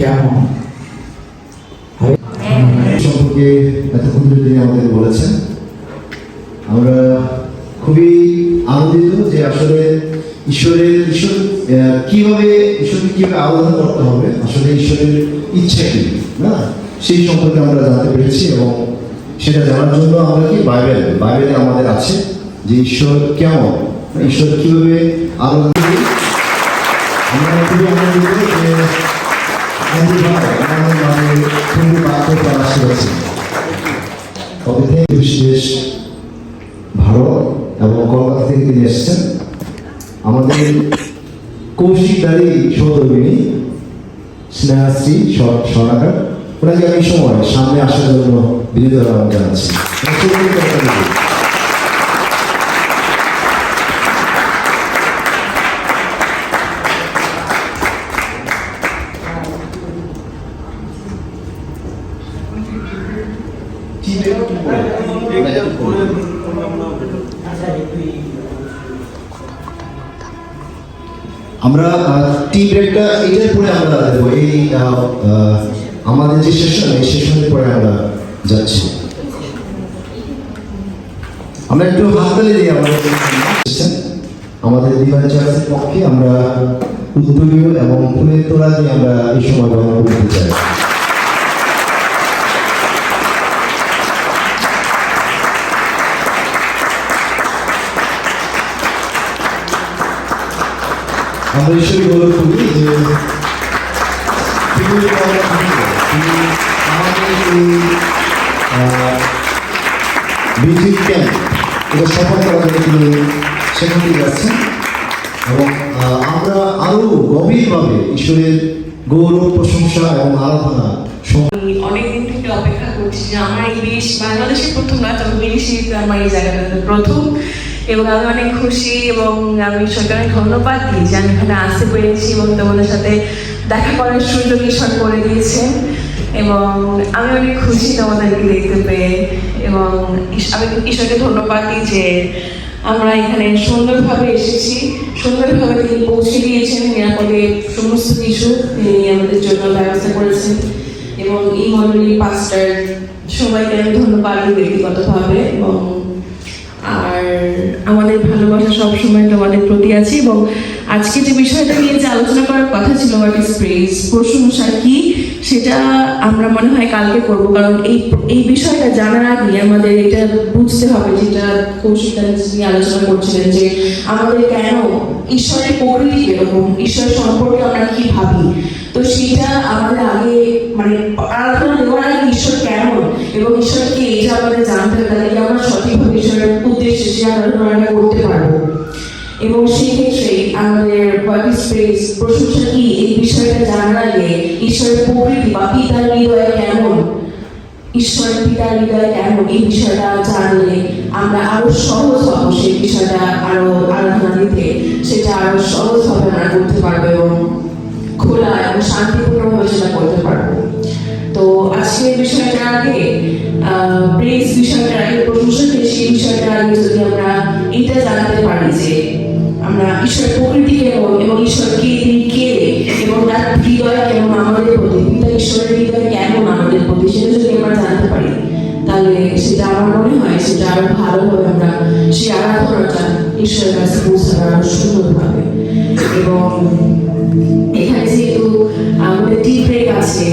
কেমন? সম্পর্কে এতক্ষণ ধরে তিনি আমাদের বলেছেন। আমরা খুবই আনন্দিত যে আসলে ঈশ্বরের ঈশ্বর কীভাবে ঈশ্বরকে কীভাবে আরাধনা করতে হবে আসলে ঈশ্বরের ইচ্ছা কি না? সেই সম্পর্কে আমরা জানতে পেরেছি এবং সেটা জানার জন্য আমরা কি বাইবেল বাইবেলে আমাদের আছে যে ঈশ্বর কেমন ঈশ্বর কীভাবে আরাধনা করি। আমরা খুবই আনন্দিত যে বিশেষ ভারত এবং কলকাতা থেকে তিনি এসেছেন আমাদের কৌশিকদারি সহধর্মিনী স্নেহাশ্রী সরকার ওনাকে আমি সময় সামনে আসার জন্য বিরোধী জানাচ্ছি আমরা টি ব্রেকটা এটার পরে আমরা দেবো এই আমাদের যে সেশন এই সেশনের পরে আমরা যাচ্ছি। আমরা একটু হাততালি দিই আমাদের। আমাদের পক্ষে আমরা উদ্যোগীয় এবং ফুলের তোলা দিয়ে আমরা এই সময় গ্রহণ করতে চাই। আমরা ঈশ্বরকে গৌরব করি যে তিনি আমাদের এই মিউজিক ক্যাম্প এটা সফল করার জন্য তিনি সেখানে যাচ্ছেন এবং আমরা আরও গভীরভাবে ঈশ্বরের গৌরব, প্রশংসা এবং আরাধনা অনেকদিন থেকে অপেক্ষা করছি যে আমার এই বাংলাদেশে প্রথম না, তবে বিদেশিতে আমার এই জায়গাটাতে প্রথম। এবং আমি অনেক খুশি এবং আমি সরকারের ধন্যবাদ দিই যে আমি এখানে আসতে পেরেছি এবং তোমাদের সাথে দেখা করার সুযোগ ঈশ্বর করে দিয়েছেন এবং আমি অনেক খুশি তোমাদেরকে দেখতে পেয়ে এবং আমি ঈশ্বরকে ধন্যবাদ দিই যে আমরা এখানে সুন্দরভাবে এসেছি। সুন্দরভাবে তিনি পৌঁছে দিয়েছেন, নিরাপদে সমস্ত কিছু তিনি আমাদের জন্য ব্যবস্থা করেছেন। এবং এই মন্ডলী পাস্টার সবাইকে আমি ধন্যবাদ ব্যক্তিগতভাবে এবং আর আমাদের ভালোবাসা সবসময় তোমাদের প্রতি আছে এবং আজকে যে বিষয়টা নিয়ে যে আলোচনা করার কথা ছিল হোয়াট ইজ প্রেজ প্রশংসা কি, সেটা আমরা মনে হয় কালকে করব। কারণ এই এই বিষয়টা জানার আগে আমাদের এটা বুঝতে হবে যেটা কৌশিক নিয়ে আলোচনা করছিলেন যে আমাদের কেন ঈশ্বরের প্রকৃতি এরকম ঈশ্বর সম্পর্কে আমরা কি ভাবি। তো সেটা আমাদের আগে মানে আরাধনা দেওয়ার আগে ঈশ্বর কেমন এবং ঈশ্বরকে যে আমাদের জানতে হবে আমরা ঈশ্বরের উদ্দেশ্যে সে আরাধনাটা করতে পারব। এবং সেই ক্ষেত্রে আমাদের বডি স্পেস প্রশংসা কি? এই বিষয়টা আগে ঈশ্বরের প্রকৃতি বা পিতার হৃদয় কেমন? ঈশ্বর, পিতার হৃদয় কেমন? এই বিষয়টা জানলে আমরা আরও সহজ হব, সেই বিষয়টা আরও আরাধনা দিতে। সেটা আরও সহজ ভাবে আমরা করতে পারব এবং খোলা এবং শান্তিপূর্ণভাবে সেটা করতে পারব। তো আজকের বিষয়টার আগে প্রেস বিষয়টার আগে প্রশংসা যে সেই বিষয়টার আগে যদি আমরা এটা জানতে পারি যে আমরা প্রকৃতি কেমন এবং ঈশ্বরকে তিনি কে এবং তার হৃদয় কেমন আমাদের প্রতি, পিতা ঈশ্বরের হৃদয় কেমন আমাদের প্রতি, সেটা যদি আমরা জানতে পারি, তাহলে সেটা আমার মনে হয় সেটা আরও ভালোভাবে আমরা সেই আরাধনাটা ঈশ্বরের কাছে পৌঁছাবে আরও সুন্দরভাবে। এবং এখানে যেহেতু আমাদের টি ব্রেক আছে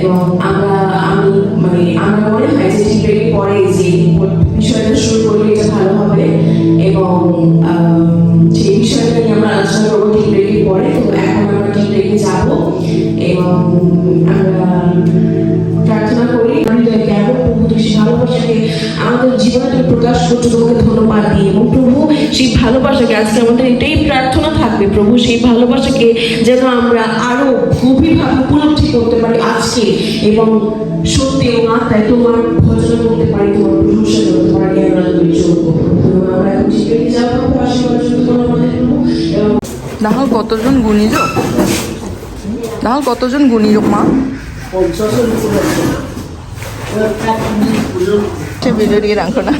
এবং আমরা, আমি মানে আমার মনে হয় যে টি পরে যে বিষয়টা শুরু করলে এটা ভালো হবে এবং সেই বিষয়টা নিয়ে আমরা আলোচনা করব ব্রেকের পরে। তো এখন আমরা ব্রেকে যাব এবং আমরা প্রার্থনা করি। আমি কেমন প্রভু তুই ভালোবাসাকে আমাদের জীবনে প্রকাশ করতে তোমাকে ধন্যবাদ দিই এবং প্রভু সেই ভালোবাসাকে আজকে আমাদের এটাই প্রার্থনা থাকবে প্রভু সেই ভালোবাসাকে যেন আমরা আরও গভীরভাবে উপলব্ধি করতে পারি আজকে এবং সত্যি এবং আত্মায় তোমার ভজন করতে পারি তোমার প্রশংসা করতে পারি আমরা তুমি আমরা এখন জীবনে যাব আশীর্বাদ করো আমাদের প্রভু। নাহল কতজন গুণিজ নাহল কতজন গুণিজ মা? সে ভিডিও দিয়ে রাখো না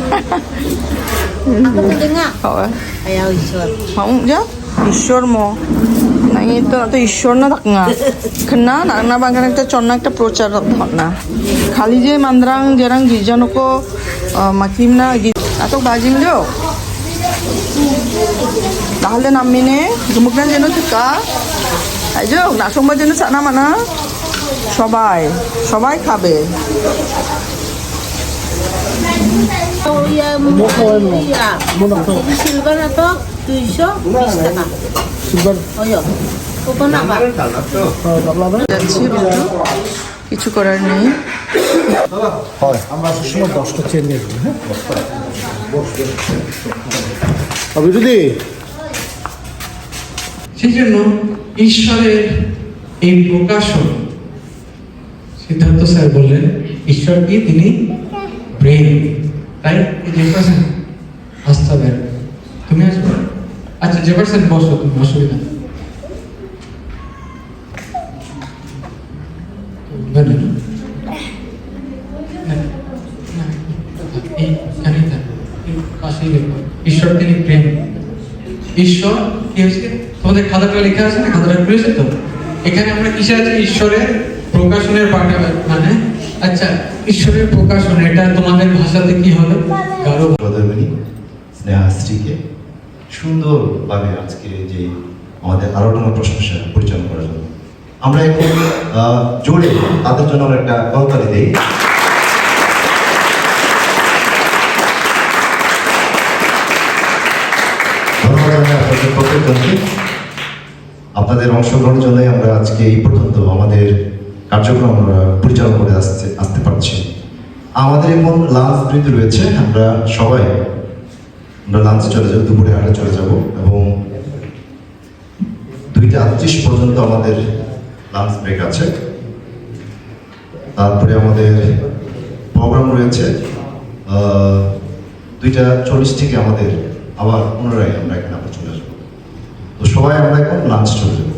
Ako mo din nga. Oo. Ayaw isot. Maung ja? ঈশ্বর ম না তো তো ঈশ্বর না থাক না না না না বাগান একটা চন্না একটা প্রচার ধর না খালি যে মান্দ্রাং যেরাং গির্জানকো মাকিম না এত বাজিম যাও তাহলে নামিনে জুমুকনা যেন থাকা আইজো নাসংবা যেন সানা মানা সবাই সবাই খাবে ইয়া ইয়া সিলভার তো দুইশো বিশ টাকা সিলভার কোকোনাট যাচ্ছি বিদ্যু কিছু করার নেই। আমরা সবসময় দশটা চেন নিয়ে হ্যাঁ সেই জন্য ঈশ্বরের এই প্রকাশন সিদ্ধার্থ স্যার বললেন ঈশ্বর কি তিনি প্রেম তাই জেফারসন আস্থা দেন তুমি আসবে? আচ্ছা জেফারসন বসো, তুমি অসুবিধা পাশেই দেখো। ঈশ্বর তিনি প্রেম। ঈশ্বর, কি হয়েছে? তোমাদের খাতাটা লেখা আছে না? খাতাটা খুলেছে তো? এখানে আমরা কিসে আছে? ঈশ্বরের প্রকাশনের পাঠে মানে আচ্ছা ঈশ্বরের প্রকাশন এটা তোমাদের ভাষাতে কি হবে? গারো সহধর্মিনী স্নেহাশ্রীকে সুন্দরভাবে আজকে যে আমাদের আলোচনা প্রশংসা পরিচালনা করার জন্য। আমরা এখন জোরে তাদের জন্য আমরা একটা করতালি দিই। আপনাদের অংশগ্রহণের জন্যই আমরা আজকে এই পর্যন্ত আমাদের কার্যক্রম পরিচালনা করে আসতে আসতে পারছি। আমাদের এখন লাঞ্চ ব্রেক রয়েছে, আমরা সবাই, আমরা লাঞ্চে চলে যাব, দুপুরে আটে চলে যাব, এবং দুইটা আটত্রিশ পর্যন্ত আমাদের লাঞ্চ ব্রেক আছে। তারপরে আমাদের প্রোগ্রাম রয়েছে দুইটা চল্লিশ থেকে আমাদের আবার পুনরায় আমরা এখানে আবার চলে যাব তো সবাই আমরা এখন লাঞ্চ চলে যাব।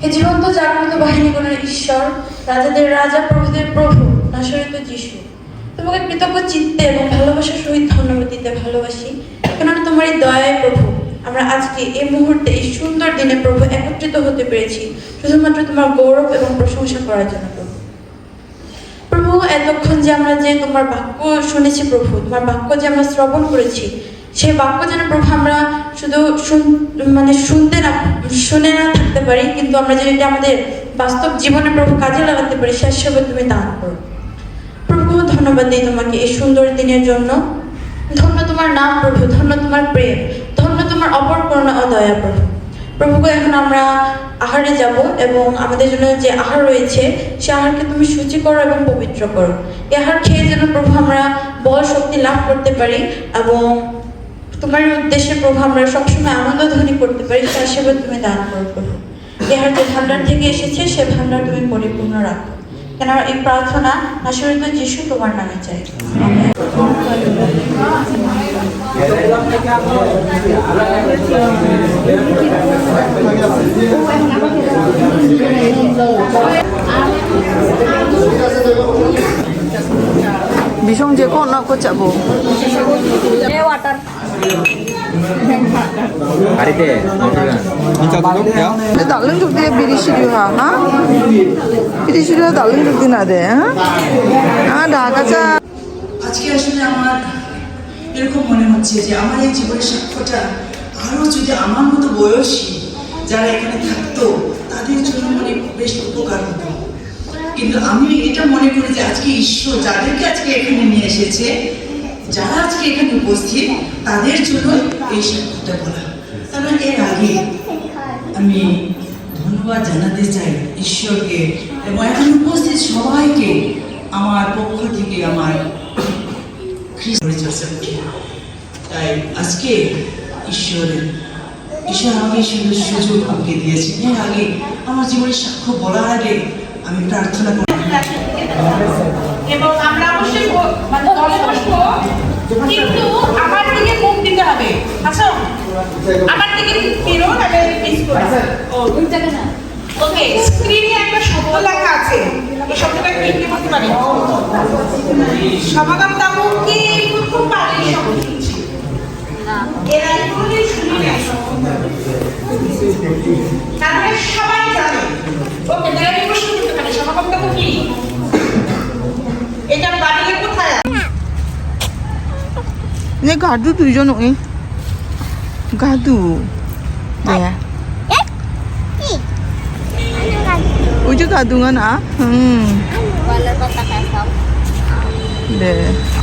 হে জীবন্ত জাগ্রত বাহিনীগণের ঈশ্বর, রাজাদের রাজা, প্রভুদের প্রভু, নাশরিত যিশু, তোমাকে কৃতজ্ঞ চিত্তে এবং ভালোবাসার সহিত ধন্যবাদ দিতে ভালোবাসি। কেননা তোমার এই দয়ায় প্রভু, আমরা আজকে এই মুহূর্তে এই সুন্দর দিনে প্রভু একত্রিত হতে পেরেছি, শুধুমাত্র তোমার গৌরব এবং প্রশংসা করার জন্য প্রভু। প্রভু, এতক্ষণ যে আমরা যে তোমার বাক্য শুনেছি প্রভু, তোমার বাক্য যে আমরা শ্রবণ করেছি সেই বাক্য যেন প্রভু আমরা শুধু শুন- মানে শুনতে না, শুনে না থাকতে পারি, কিন্তু আমরা এটা আমাদের বাস্তব জীবনে প্রভু কাজে লাগাতে পারি, সে হিসেবে তুমি দান করো। প্রভু, ধন্যবাদ দিই তোমাকে এই সুন্দর দিনের জন্য। ধন্য তোমার নাম প্রভু, ধন্য তোমার প্রেম, ধন্য তোমার অপর করুণা ও প্রভু। প্রভুকে এখন আমরা আহারে যাব এবং আমাদের জন্য যে আহার রয়েছে, সে আহারকে তুমি সূচি করো এবং পবিত্র করো। এই আহার খেয়ে যেন প্রভু আমরা বল শক্তি লাভ করতে পারি এবং তোমার উদ্দেশ্যে প্রভু, আমরা সবসময় আনন্দ ধ্বনি করতে পারি সে হিসেবে তুমি দান করো এই যে ভান্ডার থেকে এসেছে, সে ভান্ডার তুমি পরিপূর্ণ রাখো। কেন এই প্রার্থনা নাসরিত যিশু তোমার নামে চাই। কোন না কো চাবো বাড়িতে 달른 족디에 미리 시류하 하? 미리 시류하 달른 족디 나대 아 나가자 আজকে আসলে আমার এরকম মনে হচ্ছে যে আমার এই জীবনের সাক্ষ্যটা আরও যদি আমার মতো বয়সী যারা এখানে থাকতো তাদের জন্য মানে বেশ উপকার হতো কিন্তু আমি এটা মনে করি যে আজকে ঈশ্বর যাদেরকে আজকে এখানে নিয়ে এসেছে, যারা আজকে এখানে উপস্থিত, তাদের জন্য এই সাক্ষ্যটা বলা কারণ এর আগে আমি ধন্যবাদ জানাতে চাই ঈশ্বরকে এবং এখন উপস্থিত সবাইকে আমার পক্ষ থেকে আমার তাই আজকে ঈশ্বরের ঈশ্বর আমাকে সুযোগ আমাকে দিয়েছে এর আগে আমার জীবনের সাক্ষ্য বলার আগে আমি প্রার্থনা করি এবং আমরা অবশ্যই মানে দলে বসবো কিন্তু আমার দিকে মুখ দিতে হবে। আসো আমার দিকে ফিরো নাহলে মিস করো। ও দুই জায়গা না ওকে স্ক্রিনে একটা শব্দ লেখা আছে। এই শব্দটা কি কি বলতে পারে? সমাগম তাবু কি প্রথম পারে শব্দ এরা কোনোদিন শুনি নাই তারপরে সবাই জানে। ওকে এই প্রশ্ন ini ini gaduh tuh jono eh gaduh ya Ujuk gadungan ah, hmm. Deh.